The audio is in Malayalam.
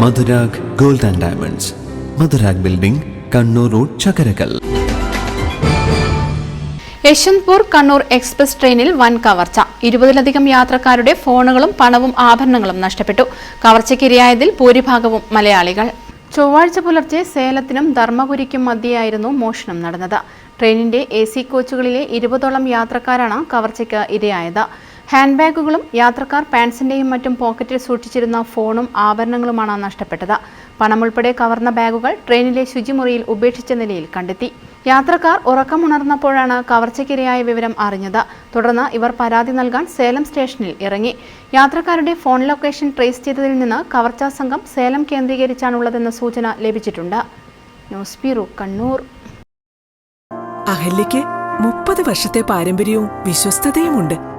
Madhurag gold and diamonds. Madhurag building Kannur road Chakkarakkal Yesvantpur Kannur express ട്രെയിനിൽ വൻ കവർച്ച. ഇരുപതിലധികം യാത്രക്കാരുടെ ഫോണുകളും പണവും ആഭരണങ്ങളും നഷ്ടപ്പെട്ടു. കവർച്ചയ്ക്കിരയായതിൽ ഭൂരിഭാഗവും മലയാളികൾ. ചൊവ്വാഴ്ച പുലർച്ചെ സേലത്തിനും ധർമ്മപുരിക്കും മധ്യയായിരുന്നു മോഷണം നടന്നത്. ട്രെയിനിന്റെ എ സി കോച്ചുകളിലെ ഇരുപതോളം യാത്രക്കാരാണ് കവർച്ചയ്ക്ക് ഇരയായത്. ഹാൻഡ് ബാഗുകളും യാത്രക്കാർ പാൻസിന്റെയും മറ്റും പോക്കറ്റിൽ സൂക്ഷിച്ചിരുന്ന ഫോണും ആഭരണങ്ങളുമാണ് നഷ്ടപ്പെട്ടത്. പണമുൾപ്പെടെ കവർന്ന ബാഗുകൾ ട്രെയിനിലെ ശുചിമുറിയിൽ ഉപേക്ഷിച്ച നിലയിൽ കണ്ടെത്തി. യാത്രക്കാർ ഉറക്കമുണർന്നപ്പോഴാണ് കവർച്ചയ്ക്കിരയായ വിവരം അറിഞ്ഞത്. തുടർന്ന് ഇവർ പരാതി നൽകാൻ സേലം സ്റ്റേഷനിൽ ഇറങ്ങി. യാത്രക്കാരുടെ ഫോൺ ലൊക്കേഷൻ ട്രേസ് ചെയ്തതിൽ നിന്ന് കവർച്ചാ സംഘം സേലം കേന്ദ്രീകരിച്ചാണുള്ളതെന്ന സൂചന ലഭിച്ചിട്ടുണ്ട്. News bureau Kannur. അഹല്യയ്ക്ക് മുപ്പത് വർഷത്തെ പാരമ്പര്യവും വിശ്വസ്തതയുമുണ്ട്.